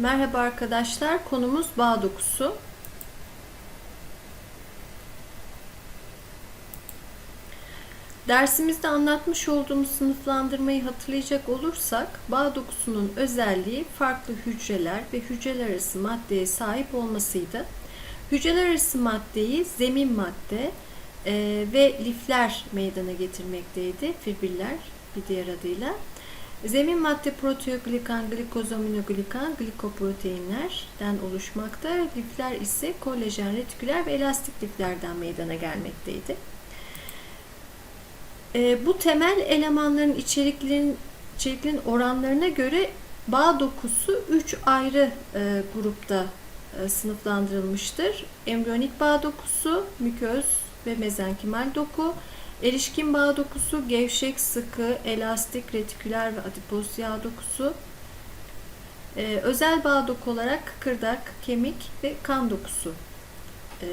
Merhaba arkadaşlar. Konumuz bağ dokusu. Dersimizde anlatmış olduğumuz sınıflandırmayı hatırlayacak olursak, bağ dokusunun özelliği farklı hücreler ve hücreler arası maddeye sahip olmasıydı. Hücreler arası maddeyi zemin madde e, ve lifler meydana getirmekteydi. Fibriller bir diğer adıyla. Zemin madde proteoglikan, glikosaminoglikan, glikoproteinlerden oluşmakta. Lifler ise kolajen, retiküler ve elastik liflerden meydana gelmekteydi. E, bu temel elemanların içeriklerin, içeriklerin oranlarına göre bağ dokusu 3 ayrı e, grupta e, sınıflandırılmıştır. Embriyonik bağ dokusu, müköz ve mezenkimal doku, erişkin bağ dokusu, gevşek, sıkı, elastik, retiküler ve adipoz yağ dokusu, e, özel bağ doku olarak kıkırdak, kemik ve kan dokusu e,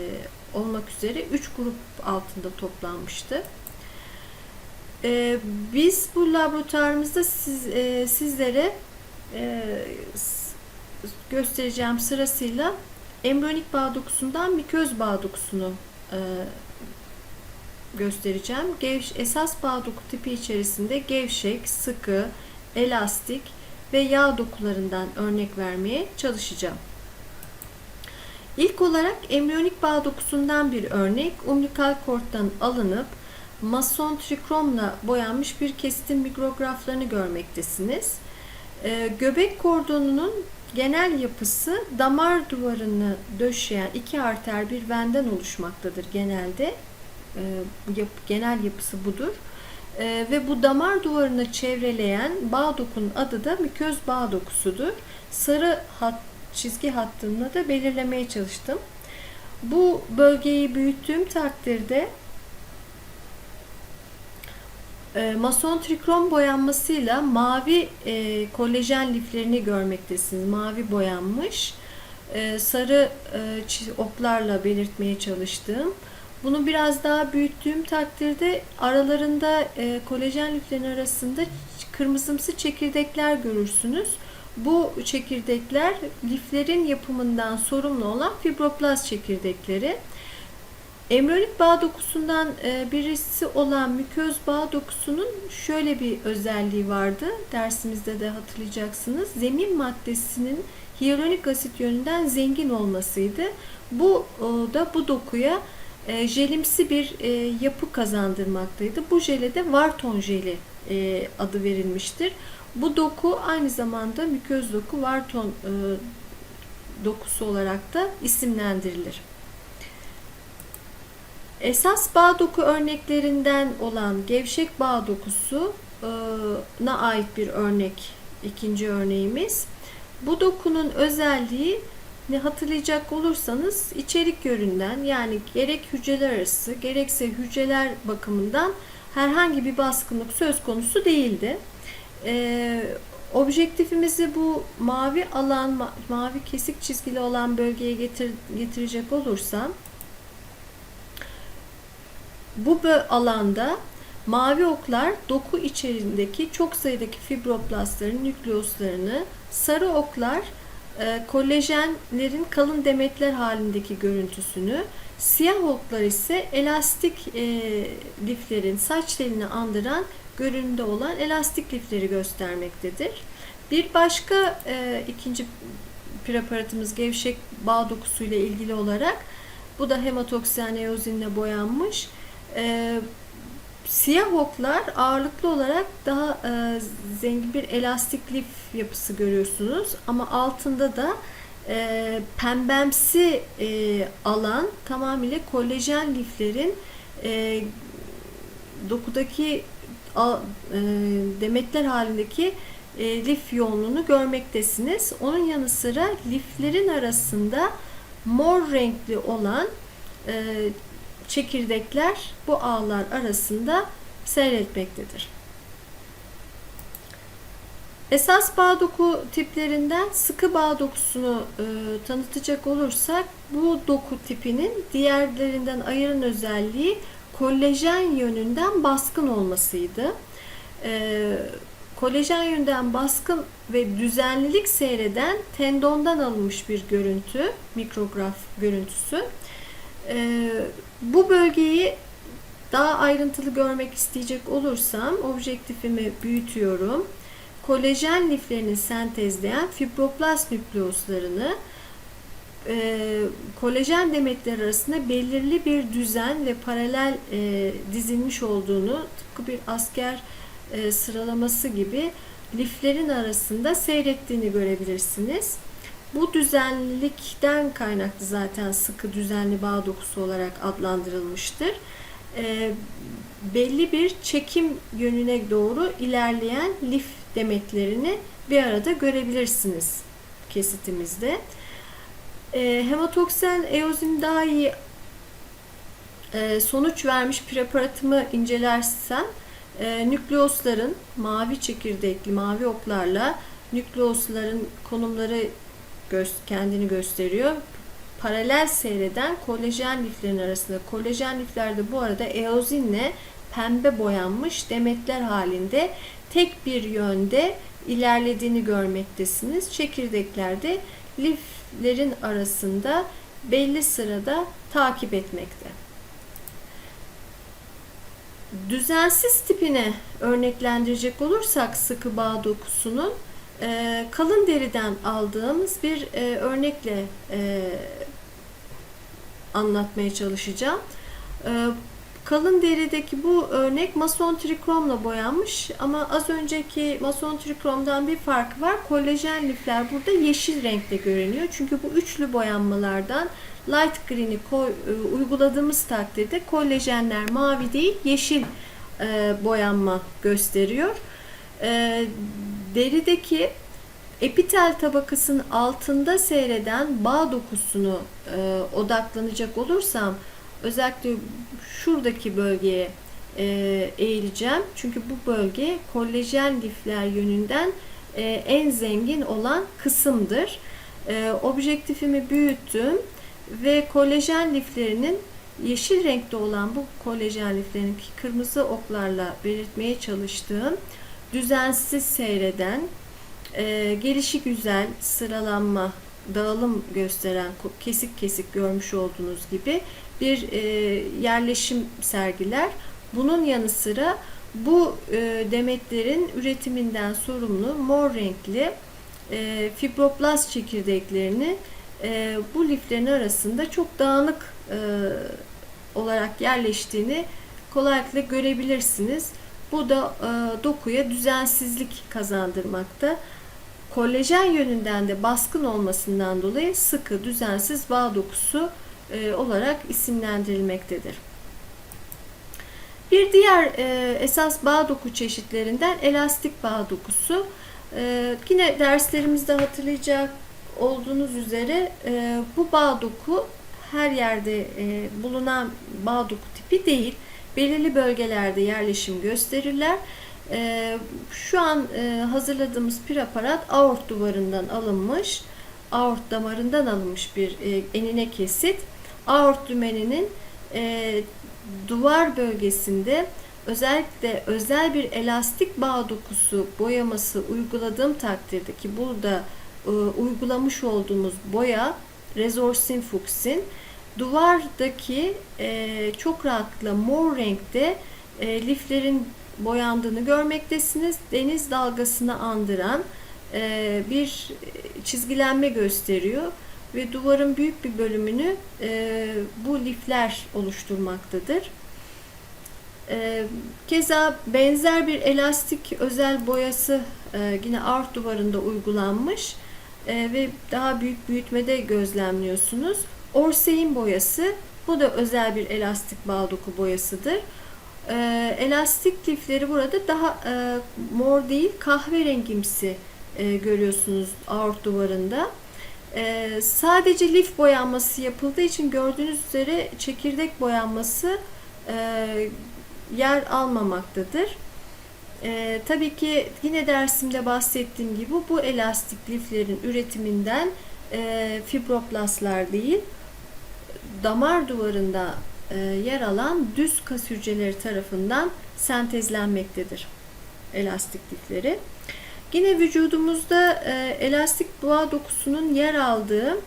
olmak üzere 3 grup altında toplanmıştı. E, biz bu laboratuvarımızda siz, e, sizlere e, göstereceğim sırasıyla embriyonik bağ dokusundan miköz bağ dokusunu e, göstereceğim. Gevş, esas bağ doku tipi içerisinde gevşek, sıkı, elastik ve yağ dokularından örnek vermeye çalışacağım. İlk olarak embriyonik bağ dokusundan bir örnek umbilical cord alınıp mason trikromla boyanmış bir kesitin mikrograflarını görmektesiniz. E, göbek kordonunun genel yapısı damar duvarını döşeyen iki arter bir venden oluşmaktadır genelde. E, yap, genel yapısı budur. E, ve bu damar duvarını çevreleyen bağ dokunun adı da miköz bağ dokusudur. Sarı hat, çizgi hattımla da belirlemeye çalıştım. Bu bölgeyi büyüttüğüm takdirde e, mason trikrom boyanmasıyla mavi e, kolajen liflerini görmektesiniz. Mavi boyanmış. E, sarı e, oklarla belirtmeye çalıştım. Bunu biraz daha büyüttüğüm takdirde aralarında e, kolajen liflerin arasında kırmızımsı çekirdekler görürsünüz. Bu çekirdekler liflerin yapımından sorumlu olan fibroplast çekirdekleri. Embriyonik bağ dokusundan e, birisi olan müköz bağ dokusunun şöyle bir özelliği vardı. Dersimizde de hatırlayacaksınız. Zemin maddesinin hyaluronik asit yönünden zengin olmasıydı. Bu da bu dokuya e, jelimsi bir e, yapı kazandırmaktaydı. Bu jele de Varton jeli adı verilmiştir. Bu doku aynı zamanda müköz doku Varton dokusu olarak da isimlendirilir. Esas bağ doku örneklerinden olan gevşek bağ dokusuna ait bir örnek ikinci örneğimiz. Bu dokunun özelliği ne hatırlayacak olursanız içerik yönünden yani gerek hücreler arası gerekse hücreler bakımından herhangi bir baskınlık söz konusu değildi. Ee, objektifimizi bu mavi alan, mavi kesik çizgili olan bölgeye getir, getirecek olursam bu alanda mavi oklar doku içerisindeki çok sayıdaki fibroblastların nükleuslarını, sarı oklar e, kolajenlerin kalın demetler halindeki görüntüsünü, siyah oklar ise elastik e, liflerin saç telini andıran görünümde olan elastik lifleri göstermektedir. Bir başka e, ikinci preparatımız gevşek bağ dokusuyla ilgili olarak bu da hematoksiyen eozinle boyanmış e, siyah oklar ağırlıklı olarak daha e, zengin bir elastik lif yapısı görüyorsunuz. Ama altında da e, pembemsi e, alan tamamıyla kolajen liflerin e, dokudaki a, e, demetler halindeki e, lif yoğunluğunu görmektesiniz. Onun yanı sıra liflerin arasında mor renkli olan e, çekirdekler bu ağlar arasında seyretmektedir. Esas bağ doku tiplerinden sıkı bağ dokusunu e, tanıtacak olursak bu doku tipinin diğerlerinden ayıran özelliği kolajen yönünden baskın olmasıydı. E, kolajen yönünden baskın ve düzenlilik seyreden tendondan alınmış bir görüntü, mikrograf görüntüsü. Ee, bu bölgeyi daha ayrıntılı görmek isteyecek olursam objektifimi büyütüyorum. Kolajen liflerini sentezleyen fibroblast nükleuslarını e, kolajen demetleri arasında belirli bir düzen ve paralel e, dizilmiş olduğunu tıpkı bir asker e, sıralaması gibi liflerin arasında seyrettiğini görebilirsiniz. Bu düzenlilikten kaynaklı zaten sıkı düzenli bağ dokusu olarak adlandırılmıştır. E, belli bir çekim yönüne doğru ilerleyen lif demetlerini bir arada görebilirsiniz kesitimizde. E, hematoksen eozin daha iyi e, sonuç vermiş preparatımı incelersen e, nükleosların mavi çekirdekli mavi oklarla nükleosların konumları kendini gösteriyor. Paralel seyreden kolajen liflerin arasında kolajen liflerde bu arada eozinle pembe boyanmış demetler halinde tek bir yönde ilerlediğini görmektesiniz. Çekirdeklerde liflerin arasında belli sırada takip etmekte. Düzensiz tipine örneklendirecek olursak sıkı bağ dokusunun e, kalın deriden aldığımız bir e, örnekle e, anlatmaya çalışacağım. E, kalın derideki bu örnek mason trikromla boyanmış ama az önceki mason trikromdan bir farkı var. Kolajen lifler burada yeşil renkte görünüyor. Çünkü bu üçlü boyanmalardan light green'i e, uyguladığımız takdirde kolajenler mavi değil yeşil e, boyanma gösteriyor. E, derideki epitel tabakasının altında seyreden bağ dokusunu e, odaklanacak olursam özellikle şuradaki bölgeye e, eğileceğim. Çünkü bu bölge kolajen lifler yönünden e, en zengin olan kısımdır. E, objektifimi büyüttüm ve kolajen liflerinin yeşil renkte olan bu kolajen liflerini kırmızı oklarla belirtmeye çalıştığım düzensiz seyreden, e, gelişi güzel, sıralanma, dağılım gösteren, kesik kesik görmüş olduğunuz gibi bir e, yerleşim sergiler. Bunun yanı sıra bu e, demetlerin üretiminden sorumlu mor renkli e, fibroblast çekirdeklerini e, bu liflerin arasında çok dağınık e, olarak yerleştiğini kolaylıkla görebilirsiniz. Bu da e, dokuya düzensizlik kazandırmakta. Kolajen yönünden de baskın olmasından dolayı sıkı, düzensiz bağ dokusu e, olarak isimlendirilmektedir. Bir diğer e, esas bağ doku çeşitlerinden elastik bağ dokusu. E, yine derslerimizde hatırlayacak olduğunuz üzere e, bu bağ doku her yerde e, bulunan bağ doku tipi değil. Belirli bölgelerde yerleşim gösterirler. E, şu an e, hazırladığımız preparat aort duvarından alınmış, aort damarından alınmış bir e, enine kesit. Aort dümeninin e, duvar bölgesinde özellikle özel bir elastik bağ dokusu boyaması uyguladığım takdirde ki burada uygulamış olduğumuz boya Resorsin Fuchs'in duvardaki e, çok rahatlıkla mor renkte e, liflerin boyandığını görmektesiniz. Deniz dalgasını andıran e, bir çizgilenme gösteriyor ve duvarın büyük bir bölümünü e, bu lifler oluşturmaktadır. E, keza benzer bir elastik özel boyası e, yine art duvarında uygulanmış e, ve daha büyük büyütmede gözlemliyorsunuz. Orsein boyası bu da özel bir elastik bağ doku boyasıdır. E, elastik lifleri burada daha e, mor değil kahverengimsi e, görüyorsunuz aort duvarında. E, sadece lif boyanması yapıldığı için gördüğünüz üzere çekirdek boyanması e, yer almamaktadır. E, tabii ki yine dersimde bahsettiğim gibi bu elastik liflerin üretiminden e, fibroplastlar değil, damar duvarında e, yer alan düz kas hücreleri tarafından sentezlenmektedir elastik lifleri. Yine vücudumuzda e, elastik boğa dokusunun yer aldığı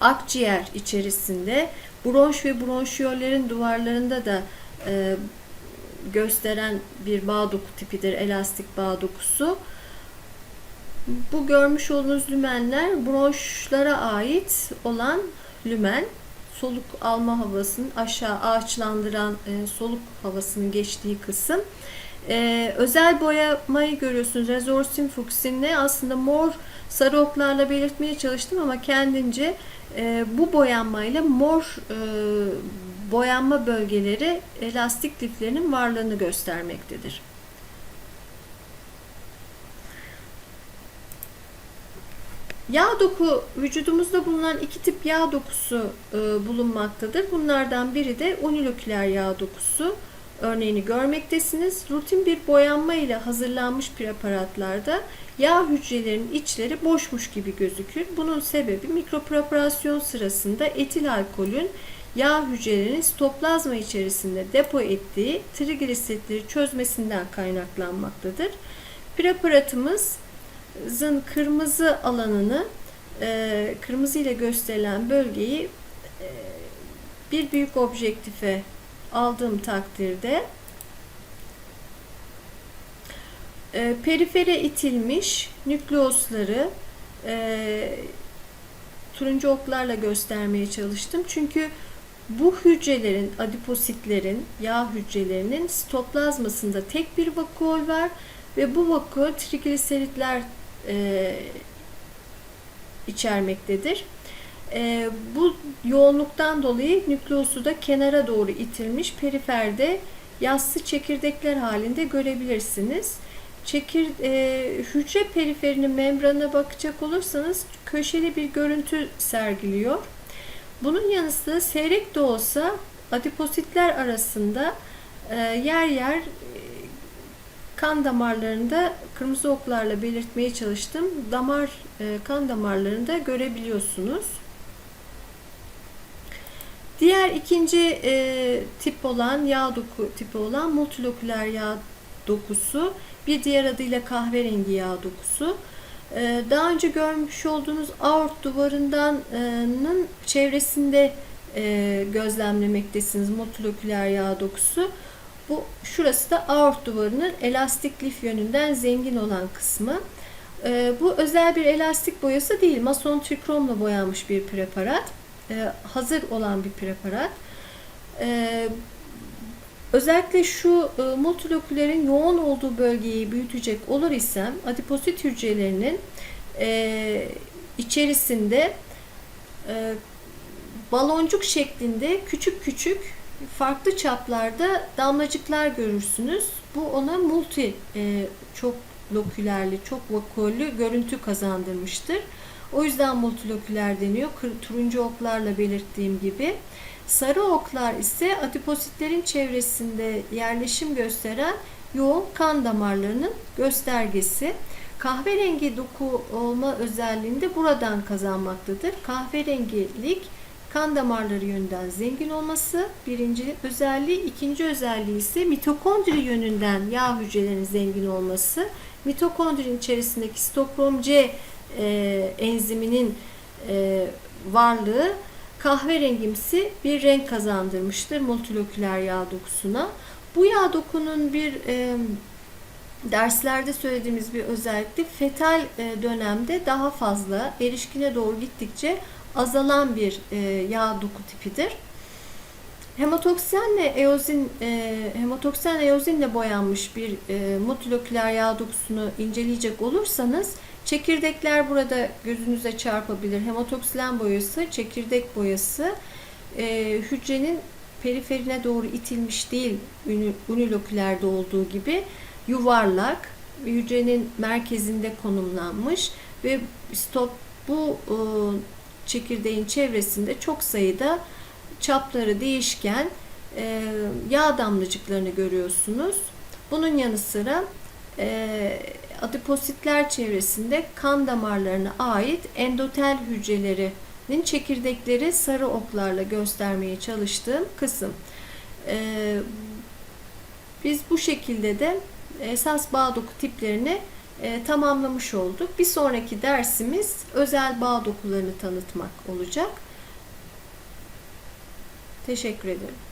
akciğer içerisinde bronş ve bronşiyollerin duvarlarında da e, gösteren bir bağ doku tipidir elastik bağ dokusu. Bu görmüş olduğunuz lümenler bronşlara ait olan lümen. Soluk alma havasının aşağı ağaçlandıran e, soluk havasının geçtiği kısım. E, özel boyamayı görüyorsunuz. Resorsin fuksinle aslında mor sarı oklarla belirtmeye çalıştım ama kendince e, bu boyanmayla mor e, boyanma bölgeleri elastik liflerinin varlığını göstermektedir. Yağ doku vücudumuzda bulunan iki tip yağ dokusu e, bulunmaktadır. Bunlardan biri de uniloküler yağ dokusu. Örneğini görmektesiniz. Rutin bir boyanma ile hazırlanmış preparatlarda yağ hücrelerinin içleri boşmuş gibi gözükür. Bunun sebebi mikropreparasyon sırasında etil alkolün yağ hücrelerinin sitoplazma içerisinde depo ettiği trigliseritleri çözmesinden kaynaklanmaktadır. Preparatımızın kırmızı alanını e, kırmızı ile gösterilen bölgeyi e, bir büyük objektife aldığım takdirde e, perifere itilmiş nükleosları e, turuncu oklarla göstermeye çalıştım. Çünkü bu hücrelerin, adipositlerin, yağ hücrelerinin sitoplazmasında tek bir vakuol var ve bu vakuol trigliseritler e, içermektedir. E, bu yoğunluktan dolayı nükleosu da kenara doğru itilmiş periferde yassı çekirdekler halinde görebilirsiniz. Çekir, e, hücre periferinin membranına bakacak olursanız köşeli bir görüntü sergiliyor. Bunun yanı sıra seyrek de olsa adipositler arasında e, yer yer kan damarlarında kırmızı oklarla belirtmeye çalıştım. Damar e, kan damarlarında görebiliyorsunuz. Diğer ikinci e, tip olan yağ doku tipi olan multiloküler yağ dokusu bir diğer adıyla kahverengi yağ dokusu. Ee, daha önce görmüş olduğunuz aort duvarındanın çevresinde e, gözlemlemektesiniz multiloküler yağ dokusu. Bu şurası da aort duvarının elastik lif yönünden zengin olan kısmı. Ee, bu özel bir elastik boyası değil. Mason trikromla boyanmış bir preparat. Ee, hazır olan bir preparat. Özellikle şu e, multilokülerin yoğun olduğu bölgeyi büyütecek olur isem adiposit hücrelerinin e, içerisinde e, baloncuk şeklinde küçük küçük farklı çaplarda damlacıklar görürsünüz. Bu ona multi e, çok lokülerli, çok vakuollü görüntü kazandırmıştır. O yüzden multiloküler deniyor. Turuncu oklarla belirttiğim gibi. Sarı oklar ise adipositlerin çevresinde yerleşim gösteren yoğun kan damarlarının göstergesi. Kahverengi doku olma özelliğini de buradan kazanmaktadır. Kahverengilik kan damarları yönünden zengin olması birinci özelliği. ikinci özelliği ise mitokondri yönünden yağ hücrelerinin zengin olması. Mitokondrinin içerisindeki sitokrom C e, enziminin e, varlığı kahverengimsi bir renk kazandırmıştır multiloküler yağ dokusuna. Bu yağ dokunun bir e, derslerde söylediğimiz bir özellikle fetal e, dönemde daha fazla erişkine doğru gittikçe azalan bir e, yağ doku tipidir. Hematoksenle eozin, e, hematoksen eozinle boyanmış bir e, multiloküler yağ dokusunu inceleyecek olursanız Çekirdekler burada gözünüze çarpabilir. Hematoksilen boyası, çekirdek boyası e, hücrenin periferine doğru itilmiş değil unilokülerde olduğu gibi yuvarlak hücrenin merkezinde konumlanmış ve stop bu e, çekirdeğin çevresinde çok sayıda çapları değişken e, yağ damlacıklarını görüyorsunuz. Bunun yanı sıra e, adipositler çevresinde kan damarlarına ait endotel hücrelerinin çekirdekleri sarı oklarla göstermeye çalıştığım kısım. Ee, biz bu şekilde de esas bağ doku tiplerini e, tamamlamış olduk. Bir sonraki dersimiz özel bağ dokularını tanıtmak olacak. Teşekkür ederim.